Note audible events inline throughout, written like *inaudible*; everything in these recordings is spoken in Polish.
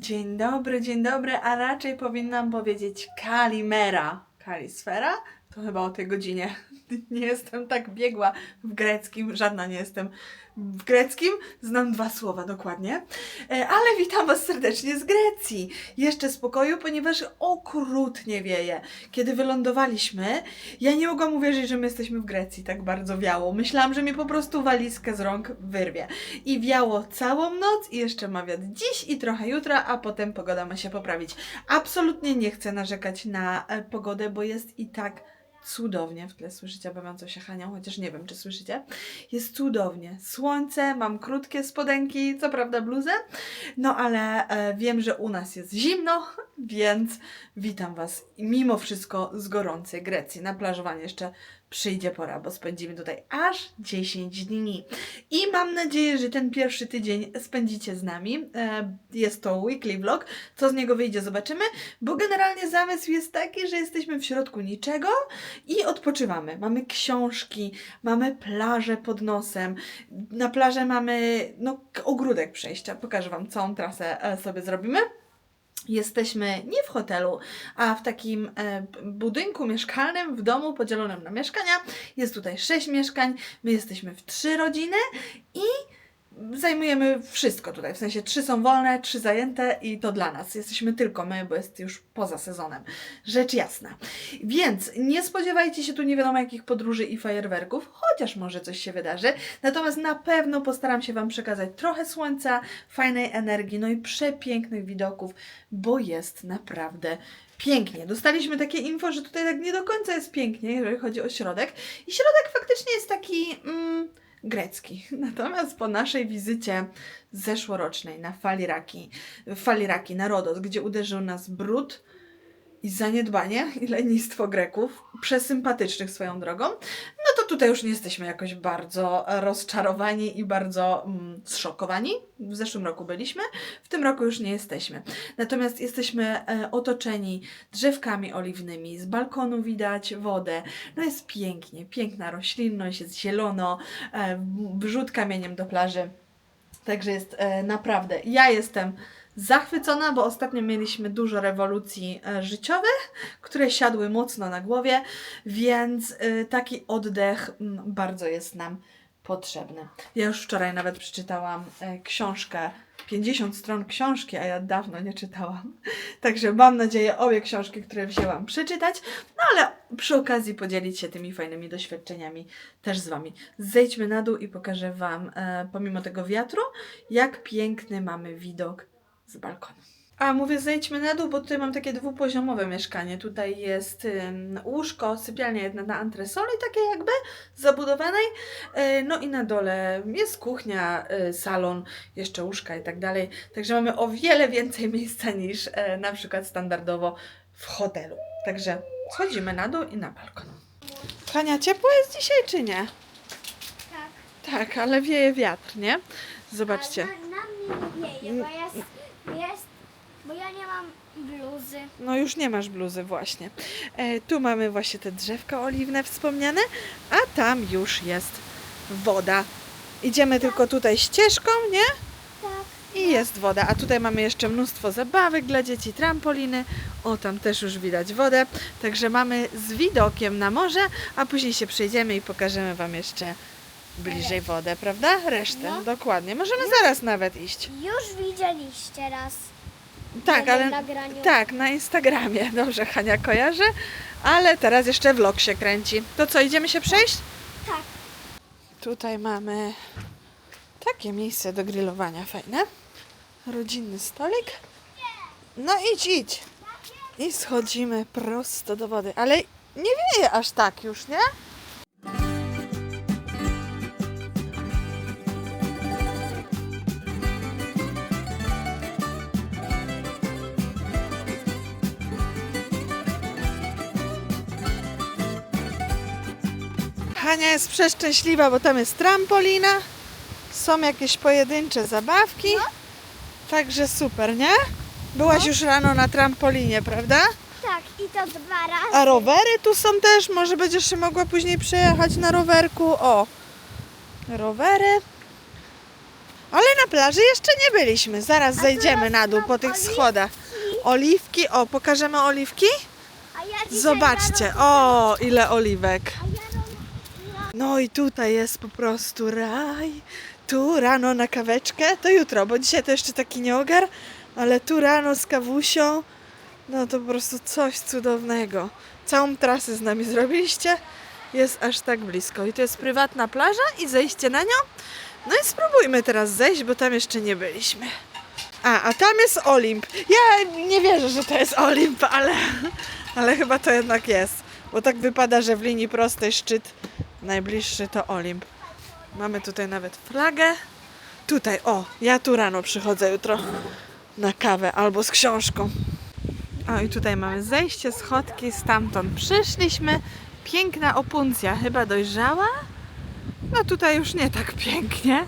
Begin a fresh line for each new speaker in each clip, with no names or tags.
Dzień dobry, dzień dobry, a raczej powinnam powiedzieć Kalimera. Kalisfera? To chyba o tej godzinie. *laughs* Nie jestem tak biegła w greckim, żadna nie jestem w greckim. Znam dwa słowa dokładnie. E, Ale witam Was serdecznie z Grecji. Jeszcze spokoju, ponieważ okrutnie wieje. Kiedy wylądowaliśmy, ja nie mogłam uwierzyć, że my jesteśmy w Grecji. Tak bardzo wiało. Myślałam, że mi po prostu walizkę z rąk wyrwie. I wiało całą noc i jeszcze ma wiatr dziś i trochę jutra, a potem pogoda ma się poprawić. Absolutnie nie chcę narzekać na e, pogodę, bo jest i tak cudownie. W tle słyszycie bawiącą się Hanią, chociaż nie wiem, czy słyszycie. Jest cudownie. Słońce, mam krótkie spodenki, co prawda bluzę, no ale e, wiem, że u nas jest zimno, więc witam Was mimo wszystko z gorącej Grecji. Na plażowanie jeszcze przyjdzie pora, bo spędzimy tutaj aż 10 dni. I mam nadzieję, że ten pierwszy tydzień spędzicie z nami. E, Jest to weekly vlog. Co z niego wyjdzie, zobaczymy, bo generalnie zamysł jest taki, że jesteśmy w środku niczego i odpoczywamy. Mamy książki, mamy plażę pod nosem. Na plażę mamy no, ogródek przejścia. Pokażę Wam całą trasę e, sobie zrobimy. Jesteśmy nie w hotelu, a w takim e, budynku mieszkalnym, w domu podzielonym na mieszkania. Jest tutaj sześć mieszkań, my jesteśmy w trzy rodziny i zajmujemy wszystko tutaj. W sensie trzy są wolne, trzy zajęte i to dla nas. Jesteśmy tylko my, bo jest już poza sezonem. Rzecz jasna. Więc nie spodziewajcie się tu nie wiadomo jakich podróży i fajerwerków, chociaż może coś się wydarzy. Natomiast na pewno postaram się Wam przekazać trochę słońca, fajnej energii, no i przepięknych widoków, bo jest naprawdę pięknie. Dostaliśmy takie info, że tutaj tak nie do końca jest pięknie, jeżeli chodzi o środek. I środek faktycznie jest taki mm, grecki. *laughs* Natomiast po naszej wizycie zeszłorocznej na Faliraki, Faliraki na Rodos, gdzie uderzył nas brud i zaniedbanie i lenistwo Greków, przesympatycznych swoją drogą, no tutaj już nie jesteśmy jakoś bardzo rozczarowani i bardzo mm, zszokowani. W zeszłym roku byliśmy, w tym roku już nie jesteśmy. Natomiast jesteśmy e, otoczeni drzewkami oliwnymi, z balkonu widać wodę. No jest pięknie, piękna roślinność, jest zielono, e, wrzut kamieniem do plaży. Także jest e, naprawdę. Ja jestem zachwycona, bo ostatnio mieliśmy dużo rewolucji e, życiowych, które siadły mocno na głowie, więc e, taki oddech mm, bardzo jest nam potrzebny. Ja już wczoraj nawet przeczytałam e, książkę, 50 stron książki, a ja dawno nie czytałam. *laughs* Także mam nadzieję obie książki, które wzięłam, przeczytać, no ale przy okazji podzielić się tymi fajnymi doświadczeniami też z Wami. Zejdźmy na dół i pokażę Wam, e, pomimo tego wiatru, jak piękny mamy widok z balkonu. A mówię, zejdźmy na dół, bo tutaj mam takie dwupoziomowe mieszkanie. Tutaj jest ym, łóżko, sypialnia jedna na antresoli, takiej jakby zabudowanej. E, no i na dole jest kuchnia, e, salon, jeszcze łóżka i tak dalej. Także mamy o wiele więcej *laughs* miejsca niż e, na przykład standardowo w hotelu. Także schodzimy na dół i na balkon. Hania, ciepło jest dzisiaj czy nie?
Tak.
Tak, ale wieje wiatr, nie? Zobaczcie.
Ale na, na mnie nie wieje, bo, jest, jest, bo ja nie mam bluzy.
No już nie masz bluzy właśnie. E, tu mamy właśnie te drzewka oliwne wspomniane, a tam już jest woda. Idziemy tylko tutaj ścieżką, nie?
Tak.
I jest woda. A tutaj mamy jeszcze mnóstwo zabawek dla dzieci, trampoliny. O, tam też już widać wodę. Także mamy z widokiem na morze, a później się przejdziemy i pokażemy Wam jeszcze bliżej wodę, prawda? Resztę,
No.
dokładnie. Możemy zaraz nawet iść.
Już widzieliście raz.
Tak,
na
ale
nagraniu.
tak, na Instagramie. *laughs* Dobrze, Hania kojarzy, ale teraz jeszcze vlog się kręci. To co, idziemy się przejść?
Tak.
Tutaj mamy takie miejsce do grillowania fajne. Rodzinny stolik. No idź, idź. I schodzimy prosto do wody. Ale nie wieje aż tak już, nie? Hania jest przeszczęśliwa, bo tam jest trampolina. Są jakieś pojedyncze zabawki. Także super, nie? Byłaś już rano na trampolinie, prawda?
Tak, i to dwa razy.
A rowery tu są też. Może będziesz się mogła później przejechać na rowerku. O, rowery. Ale na plaży jeszcze nie byliśmy. Zaraz zejdziemy na dół po tych schodach. Oliwki, o, pokażemy oliwki?
A ja
Zobaczcie, o, ile oliwek. No i tutaj jest po prostu raj. Tu rano na kaweczkę, to jutro, bo dzisiaj to jeszcze taki nieogar, ale tu rano z kawusią, no to po prostu coś cudownego. Całą trasę z nami zrobiliście, jest aż tak blisko. I to jest prywatna plaża i zejście na nią. No i spróbujmy teraz zejść, bo tam jeszcze nie byliśmy. A, a tam jest Olimp. Ja nie wierzę, że to jest Olimp, ale, ale chyba to jednak jest. Bo tak wypada, że w linii prostej szczyt najbliższy to Olimp. Mamy tutaj nawet flagę. Tutaj, o, ja tu rano przychodzę jutro na kawę albo z książką. O, i tutaj mamy zejście, schodki, stamtąd przyszliśmy. Piękna opuncja, chyba dojrzała. No tutaj już nie tak pięknie.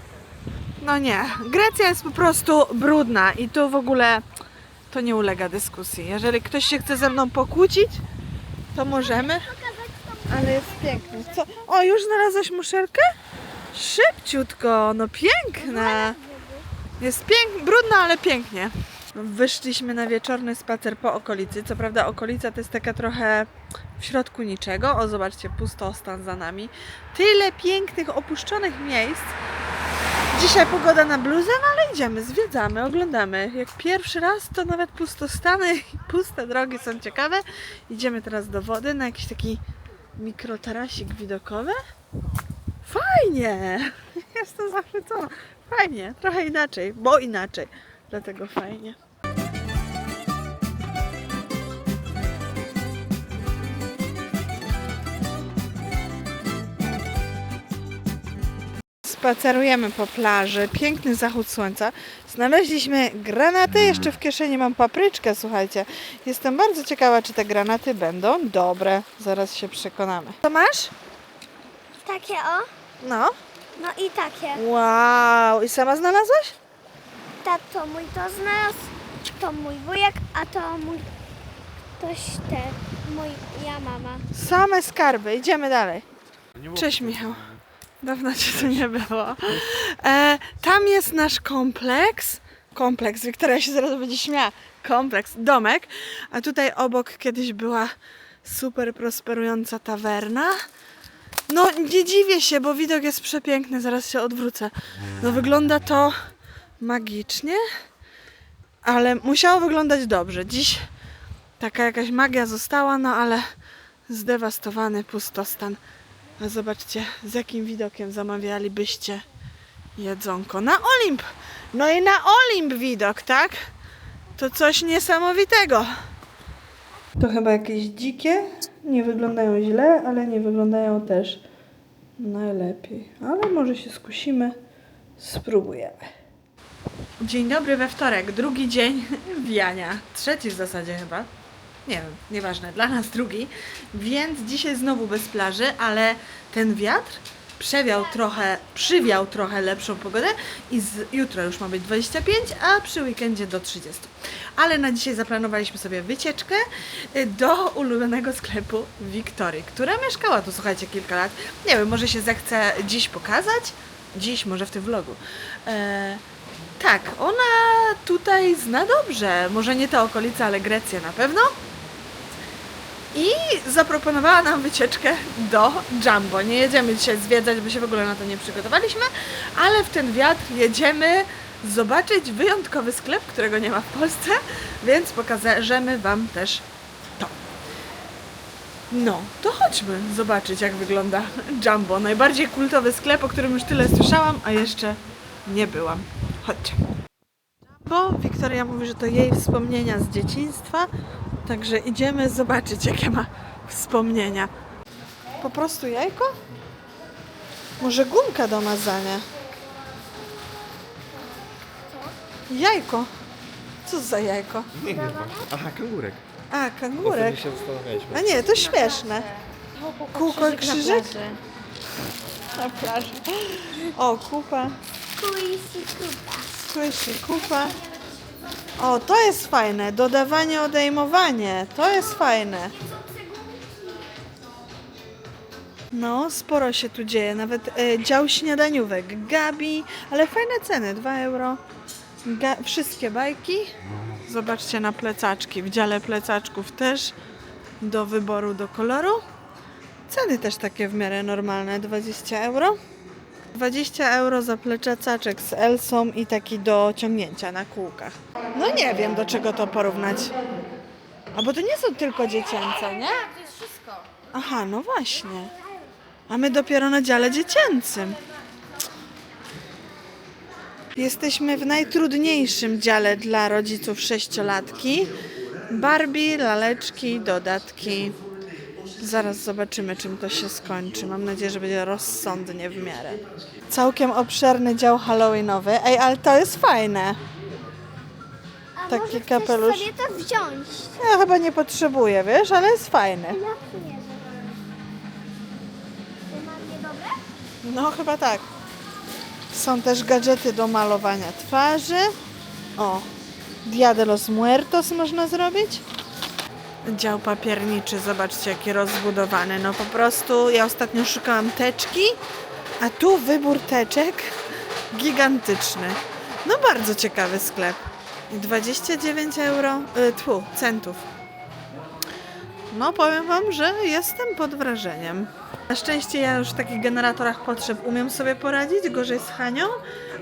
No nie, Grecja jest po prostu brudna i tu w ogóle to nie ulega dyskusji. Jeżeli ktoś się chce ze mną pokłócić, to możemy. Ale jest piękny. Co? O, już znalazłaś muszelkę? Szybciutko, no piękne. Jest pięknie, brudno, ale pięknie. Wyszliśmy na wieczorny spacer po okolicy. Co prawda okolica to jest taka trochę w środku niczego. O, zobaczcie, pustostan za nami. Tyle pięknych, opuszczonych miejsc. Dzisiaj pogoda na bluzę, no ale idziemy, zwiedzamy, oglądamy. Jak pierwszy raz, to nawet pustostany i puste drogi są ciekawe. Idziemy teraz do wody na jakiś taki mikrotarasik widokowy. Fajnie! *laughs* Jestem zachwycona. Fajnie, trochę inaczej, bo inaczej. Dlatego fajnie. Spacerujemy po plaży, piękny zachód słońca. Znaleźliśmy granaty, jeszcze w kieszeni mam papryczkę, słuchajcie. Jestem bardzo ciekawa, czy te granaty będą dobre. Zaraz się przekonamy. Co masz?
Takie o,
No.
no i takie.
Wow, i sama znalazłaś?
Tato mój to znalazł, to mój wujek, a to mój ktoś te, mój, ja mama.
Same skarby, idziemy dalej. Cześć Michał. Dawno cię tu nie było. E, tam jest nasz kompleks. Kompleks, Wiktoria się zaraz będzie śmiała. Kompleks, domek. A tutaj obok kiedyś była super prosperująca tawerna. No nie dziwię się, bo widok jest przepiękny. Zaraz się odwrócę. No wygląda to magicznie, ale musiało wyglądać dobrze. Dziś taka jakaś magia została, no ale zdewastowany pustostan. A zobaczcie, z jakim widokiem zamawialibyście jedzonko. Na Olimp! No i na Olimp widok, tak? To coś niesamowitego. To chyba jakieś dzikie. Nie wyglądają źle, ale nie wyglądają też najlepiej. Ale może się skusimy, spróbujemy. Dzień dobry we wtorek, drugi dzień wijania. Trzeci w zasadzie chyba. Nie wiem, nieważne, dla nas drugi. Więc dzisiaj znowu bez plaży, ale ten wiatr przewiał trochę, przywiał trochę lepszą pogodę i z, jutro już ma być 25, a przy weekendzie do 30. Ale na dzisiaj zaplanowaliśmy sobie wycieczkę y, do ulubionego sklepu Wiktorii, która mieszkała tu, słuchajcie, kilka lat. Nie wiem, może się zechce dziś pokazać? Dziś, może w tym vlogu. E, tak, ona tutaj zna dobrze. Może nie te okolice, ale Grecję na pewno. I zaproponowała nam wycieczkę do Jumbo. Nie jedziemy dzisiaj zwiedzać, bo się w ogóle na to nie przygotowaliśmy, ale w ten wiatr jedziemy zobaczyć wyjątkowy sklep, którego nie ma w Polsce, więc pokażemy Wam też to. No, to chodźmy zobaczyć, jak wygląda Jumbo. Najbardziej kultowy sklep, o którym już tyle słyszałam, a jeszcze nie byłam. Chodźcie. Bo Wiktoria mówi, że to jej wspomnienia z dzieciństwa, także idziemy zobaczyć, jakie ma wspomnienia. Po prostu jajko? Może gumka do mazania? Jajko. Co za jajko?
Nie, nie. Aha, kangurek.
A, kangurek.
się zastanawialiśmy.
A nie, to śmieszne. Kółko i krzyżyk? Na plaży. O, kupa.
Kuisi kupa.
Kupa. O, to jest fajne. Dodawanie, odejmowanie. To jest fajne. No, sporo się tu dzieje. Nawet e, dział śniadaniówek. Gabi, ale fajne ceny. 2 euro. Ga wszystkie bajki. Zobaczcie na plecaczki. W dziale plecaczków też do wyboru, do koloru. Ceny też takie w miarę normalne. 20 euro. 20 euro za plecaczek z Elsą i taki do ciągnięcia na kółkach. No nie wiem, do czego to porównać. A bo to nie są tylko dziecięce, nie?
Tak, to jest wszystko.
Aha, no właśnie. A my dopiero na dziale dziecięcym. Jesteśmy w najtrudniejszym dziale dla rodziców sześciolatki. Barbie, laleczki, dodatki. Zaraz zobaczymy, czym to się skończy. Mam nadzieję, że będzie rozsądnie w miarę. Całkiem obszerny dział halloweenowy. Ej, ale to jest fajne.
A
Taki
może chcesz
kapelusz.
sobie to wziąć?
Ja chyba nie potrzebuję, wiesz, ale jest fajny.
Nie niedobre?
No, chyba tak. Są też gadżety do malowania twarzy. O, Dia de los Muertos można zrobić. Dział papierniczy, zobaczcie jaki rozbudowany. No po prostu ja ostatnio szukałam teczki, a tu wybór teczek gigantyczny. No bardzo ciekawy sklep. I 29 euro, y, tfu, centów. No powiem Wam, że jestem pod wrażeniem. Na szczęście ja już w takich generatorach potrzeb umiem sobie poradzić, gorzej z Hanią,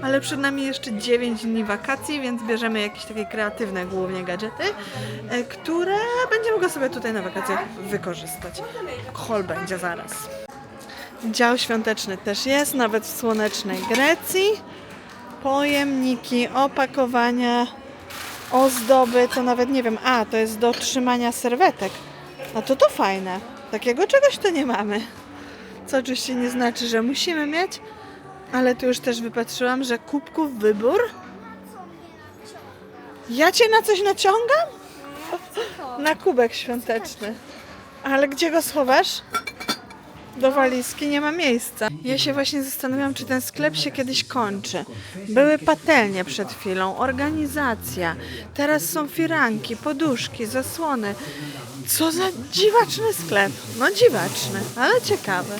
ale przed nami jeszcze 9 dni wakacji, więc bierzemy jakieś takie kreatywne głównie gadżety, e, które będziemy go sobie tutaj na wakacjach wykorzystać. Hol będzie zaraz. Dział świąteczny też jest, nawet w słonecznej Grecji. Pojemniki, opakowania, ozdoby, to nawet nie wiem, a to jest do trzymania serwetek. No to to fajne. Takiego czegoś to nie mamy. Co oczywiście nie znaczy, że musimy mieć, ale tu już też wypatrzyłam, że kubków wybór. Ja cię na coś naciągam? Na kubek świąteczny. Ale gdzie go schowasz? Do walizki nie ma miejsca. Ja się właśnie zastanawiam, czy ten sklep się kiedyś kończy. Były patelnie przed chwilą, organizacja. Teraz są firanki, poduszki, zasłony. Co za dziwaczny sklep. No dziwaczny, ale ciekawy.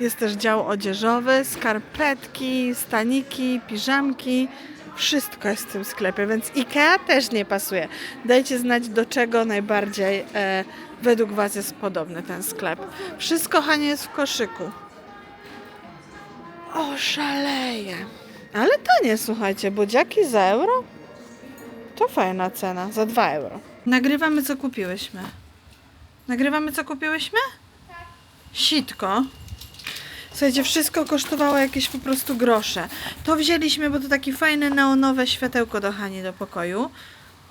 Jest też dział odzieżowy, skarpetki, staniki, piżamki. Wszystko jest w tym sklepie, więc IKEA też nie pasuje. Dajcie znać, do czego najbardziej e, według Was jest podobny ten sklep. Wszystko, Hanie, jest w koszyku. O, szaleje. Ale tanie, słuchajcie, budziaki za euro? To fajna cena, za 2 euro. Nagrywamy, co kupiłyśmy. Nagrywamy, co kupiłyśmy? Sitko. Słuchajcie, wszystko kosztowało jakieś po prostu grosze. To wzięliśmy, bo to takie fajne neonowe światełko do Hani do pokoju.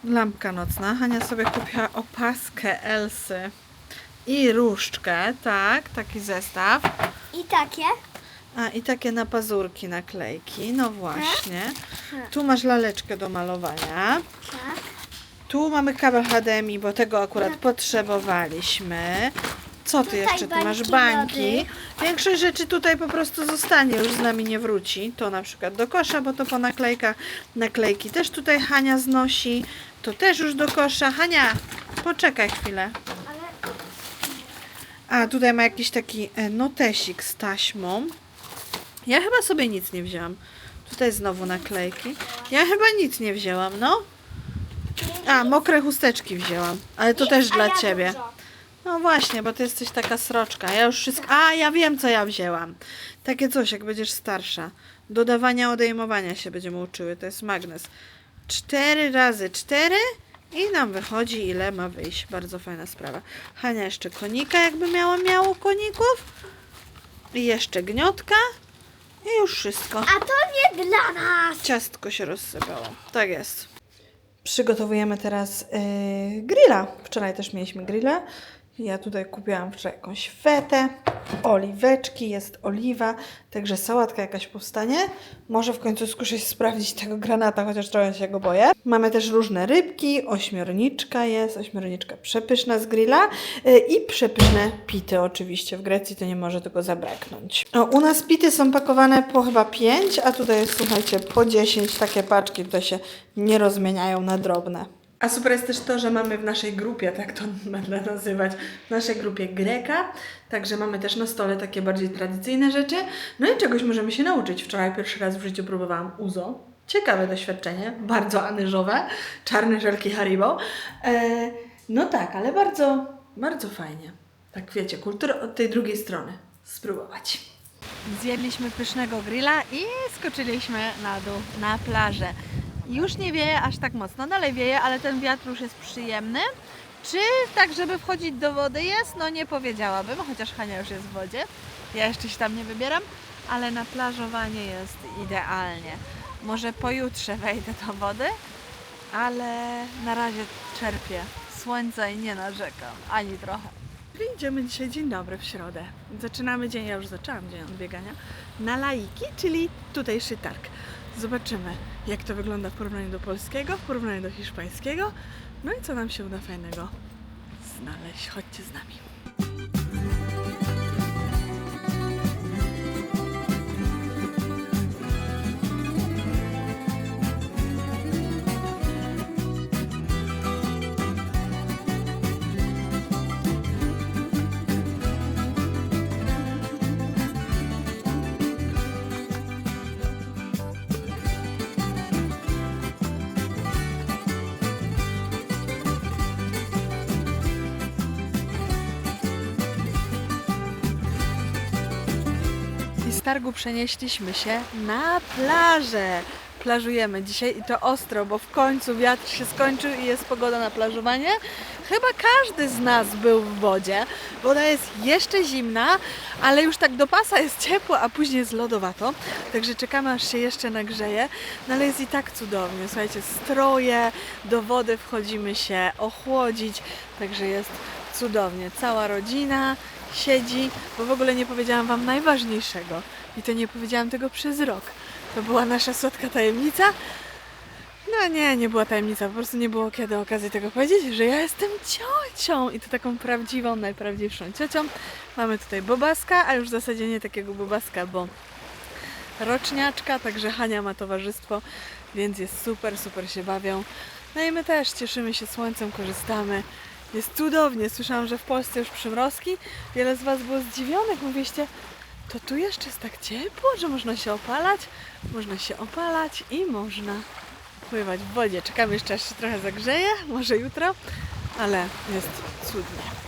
Lampka nocna. Hania sobie kupiła opaskę Elsy i różdżkę, tak, taki zestaw.
I takie?
A, i takie na pazurki naklejki, no właśnie. Tu masz laleczkę do malowania.
Tak.
Tu mamy kabel HDMI, bo tego akurat potrzebowaliśmy. Co ty
Tutaj
jeszcze? Tu masz
bańki.
Większość rzeczy tutaj po prostu zostanie, już z nami nie wróci. To na przykład do kosza, bo to po naklejkach. Naklejki też tutaj Hania znosi. To też już do kosza. Hania, poczekaj chwilę.
Ale
A, tutaj ma jakiś taki e, notesik z taśmą. Ja chyba sobie nic nie wzięłam. Tutaj znowu naklejki. Ja chyba nic nie wzięłam, no. A, mokre chusteczki wzięłam. Ale to też
a
dla
ja
ciebie.
dużo.
No właśnie, bo ty jesteś taka sroczka. Ja już wszystko. A, ja wiem, co ja wzięłam. Takie coś, jak będziesz starsza. Dodawania, odejmowania się będziemy uczyły. To jest magnes. Cztery razy cztery i nam wychodzi, ile ma wyjść. Bardzo fajna sprawa. Hania jeszcze konika, jakby miała miało koników. I jeszcze gniotka. I już wszystko.
A to nie dla nas.
Ciastko się rozsypało. Tak jest. Przygotowujemy teraz yy, grilla. Wczoraj też mieliśmy grilla. Ja tutaj kupiłam wczoraj jakąś fetę, oliweczki, jest oliwa, także sałatka jakaś powstanie. Może w końcu skuszę się sprawdzić tego granata, chociaż trochę się go boję. Mamy też różne rybki, ośmiorniczka jest, ośmiorniczka przepyszna z grilla yy, i przepyszne pity oczywiście. W Grecji to nie może tego zabraknąć. O, u nas pity są pakowane po chyba 5, a tutaj jest, słuchajcie, po 10 takie paczki, które się nie rozmieniają na drobne. A super jest też to, że mamy w naszej grupie, tak to *laughs* będę nazywać, w naszej grupie Greka, także mamy też na stole takie bardziej tradycyjne rzeczy. No i czegoś możemy się nauczyć. Wczoraj pierwszy raz w życiu próbowałam uzo. Ciekawe doświadczenie, bardzo anyżowe, czarne żelki Haribo. E, no tak, ale bardzo, bardzo fajnie. Tak wiecie, kulturę od tej drugiej strony spróbować.
Zjedliśmy pysznego grilla i skoczyliśmy na dół, na plażę. Już nie wieje aż tak mocno, dalej wieje, ale ten wiatr już jest przyjemny. Czy tak, żeby wchodzić do wody jest? No nie powiedziałabym, chociaż Hania już jest w wodzie. Ja jeszcze się tam nie wybieram, ale na plażowanie jest idealnie. Może pojutrze wejdę do wody, ale na razie czerpię słońca i nie narzekam, ani trochę.
Czyli idziemy dzisiaj dzień dobry w środę. Zaczynamy dzień, ja już zaczęłam dzień od biegania, na laiki, czyli tutejszy targ. Zobaczymy, jak to wygląda w porównaniu do polskiego, w porównaniu do hiszpańskiego. No i co nam się uda fajnego znaleźć. Chodźcie z nami. Targu przenieśliśmy się na plażę. Plażujemy dzisiaj i to ostro, bo w końcu wiatr się skończył i jest pogoda na plażowanie. Chyba każdy z nas był w wodzie. Woda jest jeszcze zimna, ale już tak do pasa jest ciepło, a później jest lodowato. Także czekamy aż się jeszcze nagrzeje. No ale jest i tak cudownie. Słuchajcie, stroje, do wody wchodzimy się ochłodzić. Także jest cudownie. Cała rodzina siedzi, bo w ogóle nie powiedziałam Wam najważniejszego. I to nie powiedziałam tego przez rok. To była nasza słodka tajemnica. No nie, nie była tajemnica, po prostu nie było kiedy okazji tego powiedzieć, że ja jestem ciocią i to taką prawdziwą, najprawdziwszą ciocią. Mamy tutaj bobaska, a już w zasadzie nie takiego bobaska, bo roczniaczka, także Hania ma towarzystwo, więc jest super, super się bawią. No i my też cieszymy się słońcem, korzystamy. Jest cudownie. Słyszałam, że w Polsce już przymrozki. Wiele z Was było zdziwionych. Mówiliście, to tu jeszcze jest tak ciepło, że można się opalać. Można się opalać i można pływać w wodzie. Czekamy jeszcze, aż się trochę zagrzeje. Może jutro, ale jest cudnie.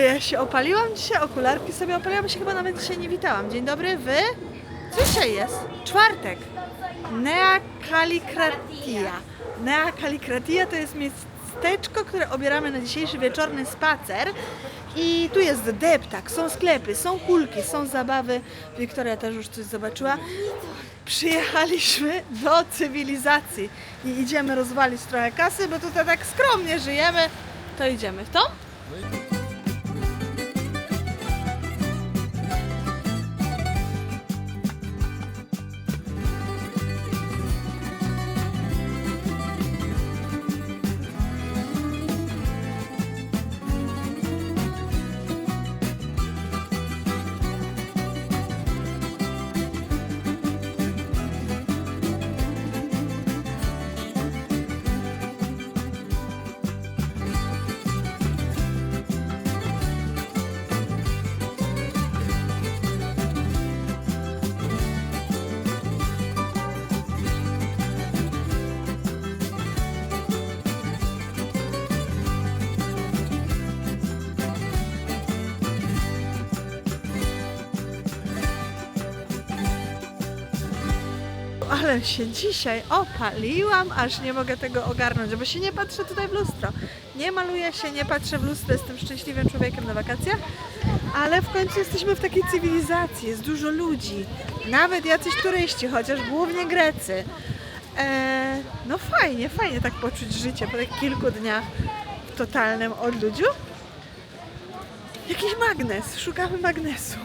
Ale ja się opaliłam dzisiaj, okularki sobie opaliłam, się chyba nawet dzisiaj nie witałam. Dzień dobry, wy? Co dzisiaj jest? Czwartek. Nea Kalikratia. Nea Kalikratia to jest miasteczko, które obieramy na dzisiejszy wieczorny spacer. I tu jest deptak, są sklepy, są kulki, są zabawy. Wiktoria też już coś zobaczyła. Przyjechaliśmy do cywilizacji i idziemy rozwalić trochę kasy, bo tutaj tak skromnie żyjemy. To idziemy w to? Ale się dzisiaj opaliłam, aż nie mogę tego ogarnąć, bo się nie patrzę tutaj w lustro. Nie maluję się, nie patrzę w lustro, jestem szczęśliwym człowiekiem na wakacjach, ale w końcu jesteśmy w takiej cywilizacji, jest dużo ludzi, nawet jacyś turyści, chociaż głównie Grecy. Eee, no fajnie, fajnie tak poczuć życie po tych kilku dniach w totalnym odludziu. Jakiś magnes, szukamy magnesu.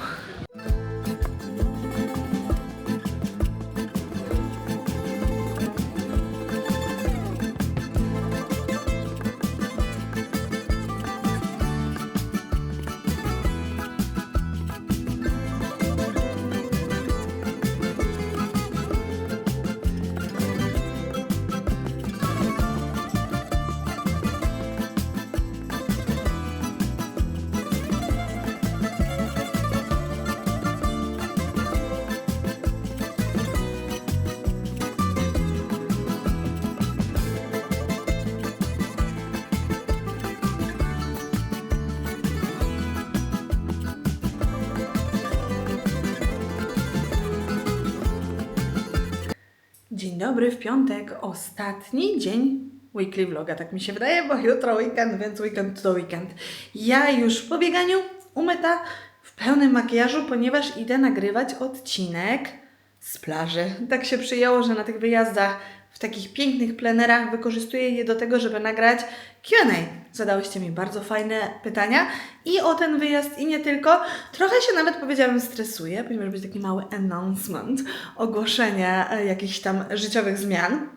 Dobry, w piątek, ostatni dzień weekly vloga, tak mi się wydaje, bo jutro weekend, więc weekend to weekend. Ja już po bieganiu, umyta, w pełnym makijażu, ponieważ idę nagrywać odcinek z plaży. Tak się przyjęło, że na tych wyjazdach w takich pięknych plenerach wykorzystuję je do tego, żeby nagrać Q&A. Zadałyście mi bardzo fajne pytania i o ten wyjazd i nie tylko. Trochę się nawet powiedziałabym stresuję, ponieważ będzie taki mały announcement, ogłoszenie e, jakichś tam życiowych zmian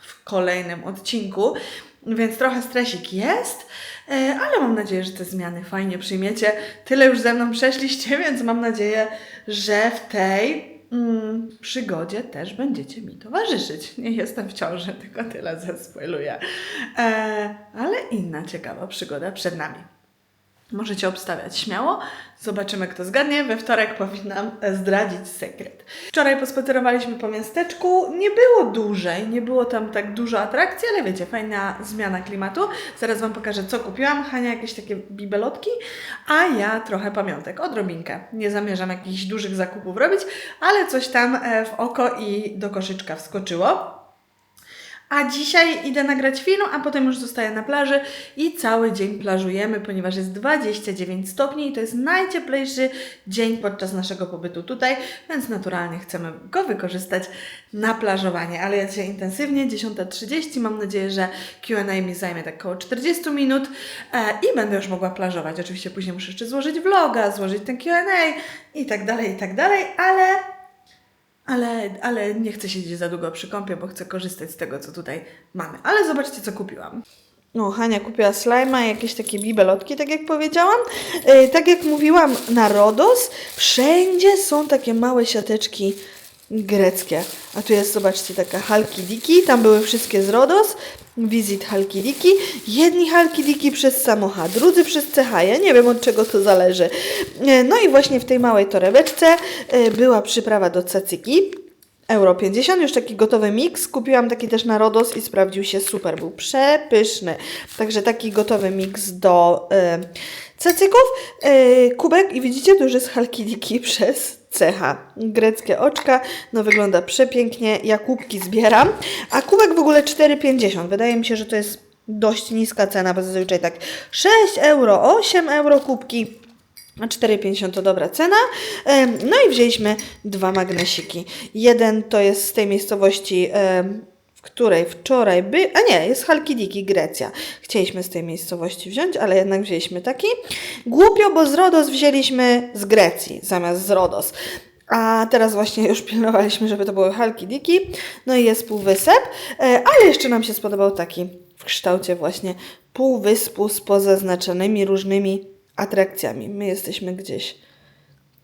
w kolejnym odcinku, więc trochę stresik jest, e, ale mam nadzieję, że te zmiany fajnie przyjmiecie. Tyle już ze mną przeszliście, *laughs* więc mam nadzieję, że w tej mm, przygodzie też będziecie mi towarzyszyć. Nie jestem w ciąży, *laughs* tylko tyle zespoiluję. E, ale inna ciekawa przygoda przed nami. Możecie obstawiać śmiało. Zobaczymy, kto zgadnie. We wtorek powinnam zdradzić sekret. Wczoraj pospacerowaliśmy po miasteczku. Nie było dłużej, nie było tam tak dużo atrakcji, ale wiecie, fajna zmiana klimatu. Zaraz Wam pokażę, co kupiłam. Hania jakieś takie bibelotki, a ja trochę pamiątek, odrobinkę. Nie zamierzam jakichś dużych zakupów robić, ale coś tam e, w oko i do koszyczka wskoczyło. A dzisiaj idę nagrać film, a potem już zostaję na plaży i cały dzień plażujemy, ponieważ jest 29 stopni i to jest najcieplejszy dzień podczas naszego pobytu tutaj, więc naturalnie chcemy go wykorzystać na plażowanie. Ale ja dzisiaj intensywnie, 10.30, mam nadzieję, że Q&A mi zajmie tak około 40 minut e, i będę już mogła plażować. Oczywiście później muszę jeszcze złożyć vloga, złożyć ten Q&A i tak dalej, i tak dalej, ale ale, ale nie chcę siedzieć za długo przy kąpie, bo chcę korzystać z tego, co tutaj mamy. Ale zobaczcie, co kupiłam. No, Hania kupiła slajma i jakieś takie bibelotki, tak jak powiedziałam. E, tak jak mówiłam, na Rodos wszędzie są takie małe siateczki greckie. A tu jest, zobaczcie, taka Halkidiki. Tam były wszystkie z Rodos. Wizyt Halkidiki. Jedni Halkidiki przez samochód, drudzy przez CH. Ja nie wiem, od czego to zależy. E, No i właśnie w tej małej torebeczce e, była przyprawa do cacyki. Euro 50, już taki gotowy miks. Kupiłam taki też na Rodos i sprawdził się super, był przepyszny. Także taki gotowy miks do e, cacyków. E, kubek i widzicie, tu już jest halkidiki *laughs* przez cecha. Greckie oczka, no wygląda przepięknie. Ja kubki zbieram, a kubek w ogóle 4,50. Wydaje mi się, że to jest dość niska cena, bo zazwyczaj tak 6 euro, 8 euro kubki. A 4,50 to dobra cena. Em, No i wzięliśmy dwa magnesiki. Jeden to jest z tej miejscowości, w której wczoraj by. A nie, jest Halkidiki, Grecja. Chcieliśmy z tej miejscowości wziąć, ale jednak wzięliśmy taki. Głupio, bo z Rodos wzięliśmy z Grecji zamiast z Rodos. A teraz właśnie już pilnowaliśmy, żeby to były Halkidiki. No i jest półwysep, e, ale jeszcze nam się spodobał taki w kształcie właśnie półwyspu z pozaznaczonymi różnymi atrakcjami. My jesteśmy gdzieś,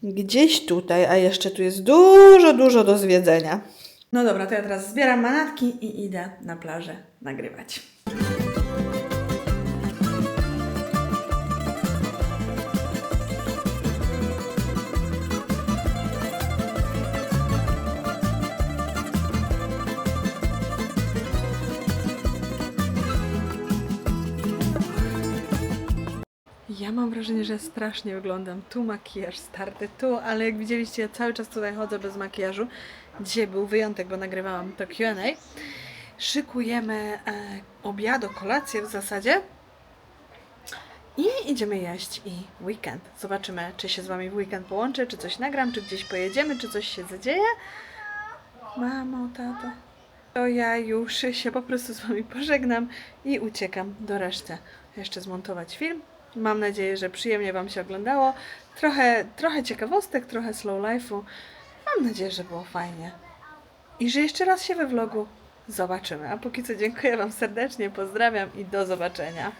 gdzieś tutaj, a jeszcze tu jest dużo, dużo do zwiedzenia. No dobra, to ja teraz zbieram manatki i idę na plażę nagrywać. Ja mam wrażenie, że strasznie wyglądam. Tu makijaż starty, tu, ale jak widzieliście, ja cały czas tutaj chodzę bez makijażu. Dzisiaj był wyjątek, bo nagrywałam to Q&A. Szykujemy e, obiad, kolację w zasadzie. I idziemy jeść i weekend. Zobaczymy, czy się z Wami w weekend połączę, czy coś nagram, czy gdzieś pojedziemy, czy coś się zadzieje. Mamo, tato. To ja już się po prostu z Wami pożegnam i uciekam do reszty. Jeszcze zmontować film. Mam nadzieję, że przyjemnie Wam się oglądało. Trochę, trochę ciekawostek, trochę slow life'u. Mam nadzieję, że było fajnie. I że jeszcze raz się we vlogu zobaczymy. A póki co dziękuję Wam serdecznie, pozdrawiam i do zobaczenia.